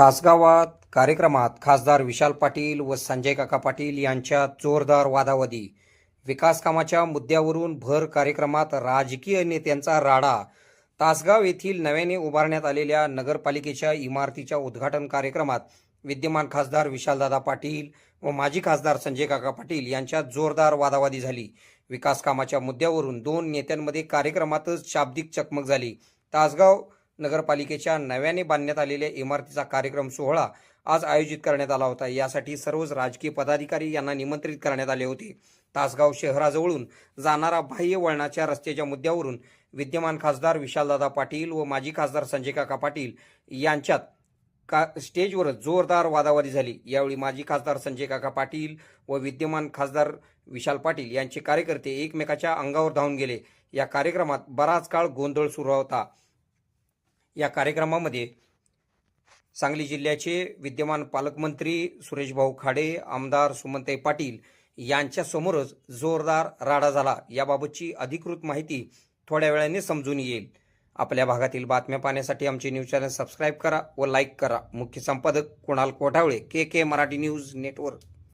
तासगावात कार्यक्रमात खासदार विशाल पाटील व संजय काका पाटील यांच्या जोरदार वादावादी. विकास कामाच्या मुद्द्यावरून भर कार्यक्रमात राजकीय नेत्यांचा राडा. तासगाव येथील नव्याने उभारण्यात आलेल्या नगरपालिकेच्या इमारतीच्या उद्घाटन कार्यक्रमात विद्यमान खासदार विशालदादा पाटील व माजी खासदार संजय काका पाटील यांच्यात जोरदार वादावादी झाली. विकास कामाच्या मुद्द्यावरून दोन नेत्यांमध्ये कार्यक्रमातच शाब्दिक चकमक झाली. तासगाव नगरपालिकेच्या नव्याने बांधण्यात आलेल्या इमारतीचा कार्यक्रम सोहळा आज आयोजित करण्यात आला होता. यासाठी सर्वच राजकीय पदाधिकारी यांना निमंत्रित करण्यात आले होते. तासगाव शहराजवळून जाणारा बाह्य वळणाच्या रस्त्याच्या मुद्द्यावरून विद्यमान खासदार विशालदादा पाटील व माजी खासदार संजय काका पाटील यांच्यात का स्टेजवरच जोरदार वादावादी झाली. यावेळी माजी खासदार संजय काका पाटील व विद्यमान खासदार विशाल पाटील यांचे कार्यकर्ते एकमेकाच्या अंगावर धावून गेले. या कार्यक्रमात बराच काळ गोंधळ सुरू होता. या कार्यक्रमामध्ये सांगली जिल्ह्याचे विद्यमान पालकमंत्री सुरेशभाऊ खाडे आमदार सुमनताई पाटील यांच्यासमोरच जोरदार राडा झाला. याबाबतची अधिकृत माहिती थोड्या वेळाने समजून येईल. आपल्या भागातील बातम्या पाहण्यासाठी आमचे न्यूज चॅनल सबस्क्राईब करा व लाईक करा. मुख्य संपादक Kunal Kothavale K K Marathi news network.